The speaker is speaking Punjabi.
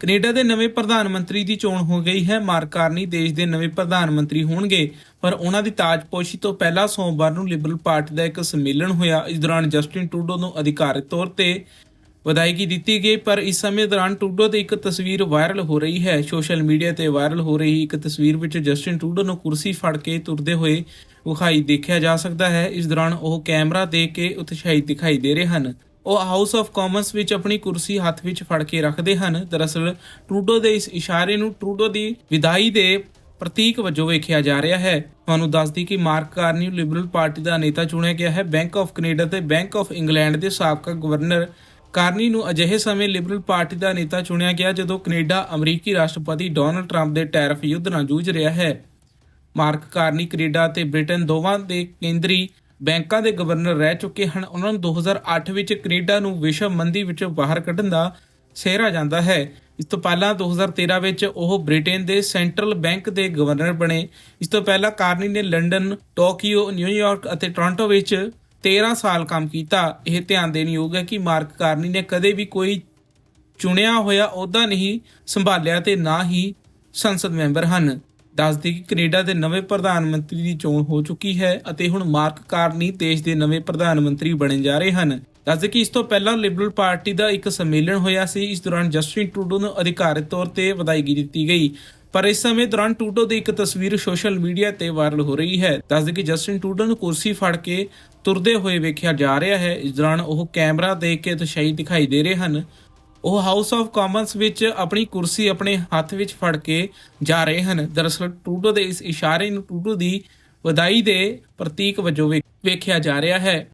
ਕੈਨੇਡਾ ਦੇ ਨਵੇਂ ਪ੍ਰਧਾਨ ਮੰਤਰੀ ਦੀ ਚੋਣ ਹੋ ਗਈ ਹੈ। ਮਾਰਕ ਕਾਰਨੀ ਦੇਸ਼ ਦੇ ਨਵੇਂ ਪ੍ਰਧਾਨ ਮੰਤਰੀ ਹੋਣਗੇ। ਪਰ ਉਹਨਾਂ ਦੀ ਤਾਜਪੋਸ਼ੀ ਤੋਂ ਪਹਿਲਾਂ ਸੋਮਵਾਰ ਨੂੰ ਲਿਬਰਲ ਪਾਰਟੀ ਦਾ ਇੱਕ ਸੰਮੇਲਨ ਹੋਇਆ। ਇਸ ਦੌਰਾਨ ਜਸਟਿਨ ਟੂਡੋ ਨੂੰ ਅਧਿਕਾਰਤ ਤੌਰ ਤੇ ਵਧਾਈਗੀ ਦਿੱਤੀ ਗਈ, ਪਰ ਇਸ ਸਮੇਂ ਦੌਰਾਨ ਟੂਡੋ ਦੀ ਇੱਕ ਤਸਵੀਰ ਵਾਇਰਲ ਹੋ ਰਹੀ ਹੈ। ਸੋਸ਼ਲ ਮੀਡੀਆ ਤੇ ਵਾਇਰਲ ਹੋ ਰਹੀ ਇੱਕ ਤਸਵੀਰ ਵਿੱਚ ਜਸਟਿਨ ਟੂਡੋ ਨੂੰ ਕੁਰਸੀ ਫੜ ਕੇ ਤੁਰਦੇ ਹੋਏ ਵਿਖਾਈ ਦੇਖਿਆ ਜਾ ਸਕਦਾ ਹੈ। ਇਸ ਦੌਰਾਨ ਉਹ ਕੈਮਰਾ ਦੇ ਕੇ ਉਤਸ਼ਾਹੀ ਦਿਖਾਈ ਦੇ ਰਹੇ ਹਨ। ਉਹ ਹਾਊਸ ਆਫ ਕਾਮਨਸ ਵਿੱਚ ਆਪਣੀ ਕੁਰਸੀ ਹੱਥ ਵਿੱਚ ਫੜ ਕੇ ਰੱਖਦੇ ਹਨ। ਦਰਅਸਲ, ਟਰੂਡੋ ਦੇ ਇਸ ਇਸ਼ਾਰੇ ਨੂੰ ਟਰੂਡੋ ਦੀ ਵਿਦਾਈ ਦੇ ਪ੍ਰਤੀਕ ਵਜੋਂ ਵੇਖਿਆ ਜਾ ਰਿਹਾ ਹੈ। ਤੁਹਾਨੂੰ ਦੱਸਦੀ ਕਿ ਮਾਰਕ ਕਾਰਨੀ ਨੂੰ ਲਿਬਰਲ ਪਾਰਟੀ ਦਾ ਨੇਤਾ ਚੁਣਿਆ ਗਿਆ ਹੈ। ਬੈਂਕ ਆਫ ਕੈਨੇਡਾ ਤੇ ਬੈਂਕ ਆਫ ਇੰਗਲੈਂਡ ਦੇ ਸਾਬਕਾ ਗਵਰਨਰ ਕਾਰਨੀ ਨੂੰ ਅਜਿਹੇ ਸਮੇਂ ਲਿਬਰਲ ਪਾਰਟੀ ਦਾ ਨੇਤਾ ਚੁਣਿਆ ਗਿਆ, ਜਦੋਂ ਕੈਨੇਡਾ ਅਮਰੀਕੀ ਰਾਸ਼ਟਰਪਤੀ ਡੋਨਲਡ ਟਰੰਪ ਦੇ ਟੈਰਫ ਯੁੱਧ ਨਾਲ ਜੂਝ ਰਿਹਾ ਹੈ। ਮਾਰਕ ਕਾਰਨੀ ਕੈਨੇਡਾ ਤੇ ਬ੍ਰਿਟਨ ਦੋਵਾਂ ਦੇ ਕੇਂਦਰੀ ਬੈਂਕਾਂ ਦੇ ਗਵਰਨਰ ਰਹਿ ਚੁੱਕੇ ਹਨ। ਉਹਨਾਂ ਨੂੰ 2008 ਵਿੱਚ ਕੈਨੇਡਾ ਨੂੰ ਵਿਸ਼ਵ ਮੰਦੀ ਵਿੱਚੋਂ ਬਾਹਰ ਕੱਢਣ ਦਾ ਸਿਹਰਾ ਜਾਂਦਾ ਹੈ। ਇਸ ਤੋਂ ਪਹਿਲਾਂ 2013 ਵਿੱਚ ਉਹ ਬ੍ਰਿਟੇਨ ਦੇ ਸੈਂਟਰਲ ਬੈਂਕ ਦੇ ਗਵਰਨਰ ਬਣੇ। ਇਸ ਤੋਂ ਪਹਿਲਾਂ ਕਾਰਨੀ ਨੇ ਲੰਡਨ, ਟੋਕੀਓ ਨਿਊਯਾਰਕ ਅਤੇ ਟੋਰਾਂਟੋ ਵਿੱਚ 13 ਸਾਲ ਕੰਮ ਕੀਤਾ। ਇਹ ਧਿਆਨ ਦੇਣ ਯੋਗ ਹੈ ਕਿ ਮਾਰਕ ਕਾਰਨੀ ਨੇ ਕਦੇ ਵੀ ਕੋਈ ਚੁਣਿਆ ਹੋਇਆ ਅਹੁਦਾ ਨਹੀਂ ਸੰਭਾਲਿਆ ਤੇ ਨਾ ਹੀ ਸੰਸਦ ਮੈਂਬਰ ਹਨ। ਦੱਸਦੀ ਕਿ ਕੈਨੇਡਾ ਦੇ ਨਵੇਂ ਪ੍ਰਧਾਨ ਮੰਤਰੀ ਦੀ ਚੋਣ ਹੋ ਚੁੱਕੀ ਹੈ ਅਤੇ ਹੁਣ ਮਾਰਕ ਕਾਰਨੀ ਦੇਸ਼ ਦੇ ਨਵੇਂ ਪ੍ਰਧਾਨ ਮੰਤਰੀ ਬਣੇ ਜਾ ਰਹੇ ਹਨ। ਦੱਸਦੇ ਕਿ ਇਸ ਤੋਂ ਪਹਿਲਾਂ ਲਿਬਰਲ ਪਾਰਟੀ ਦਾ ਇੱਕ ਸੰਮੇਲਨ ਹੋਇਆ ਸੀ। ਇਸ ਦੌਰਾਨ ਜਸਟਿਨ ਟਰੂਡੋ ਨੂੰ ਅਧਿਕਾਰਤ ਤੌਰ ਤੇ ਵਧਾਈਗੀ ਦਿੱਤੀ ਗਈ। ਪਰ ਇਸ ਸਮੇਂ ਦੌਰਾਨ ਟੂਡੋ ਦੀ ਇੱਕ ਤਸਵੀਰ ਸੋਸ਼ਲ ਮੀਡੀਆ ਤੇ ਵਾਇਰਲ ਹੋ ਰਹੀ ਹੈ। ਦੱਸਦੇ ਕਿ ਜਸਟਿਨ ਟੂਡੋ ਨੂੰ ਕੁਰਸੀ ਫੜ ਕੇ ਤੁਰਦੇ ਹੋਏ ਵੇਖਿਆ ਜਾ ਰਿਹਾ ਹੈ। ਇਸ ਦੌਰਾਨ ਉਹ ਕੈਮਰਾ ਦੇਖ ਕੇ ਉਤਸ਼ਾਹਿਤ ਦਿਖਾਈ ਦੇ ਰਹੇ ਹਨ। ਉਹ ਹਾਊਸ ਆਫ ਕਾਮਨਸ ਵਿੱਚ ਆਪਣੀ ਕੁਰਸੀ ਆਪਣੇ ਹੱਥ ਵਿੱਚ ਫੜ ਕੇ ਜਾ ਰਹੇ ਹਨ। ਦਰਅਸਲ ਟਰੂਡੋ ਦੇ ਇਸ ਇਸ਼ਾਰੇ ਨੂੰ ਟਰੂਡੋ ਦੀ ਵਧਾਈ ਦੇ ਪ੍ਰਤੀਕ ਵਜੋਂ ਵੇ- ਵੇਖਿਆ ਜਾ ਰਿਹਾ ਹੈ।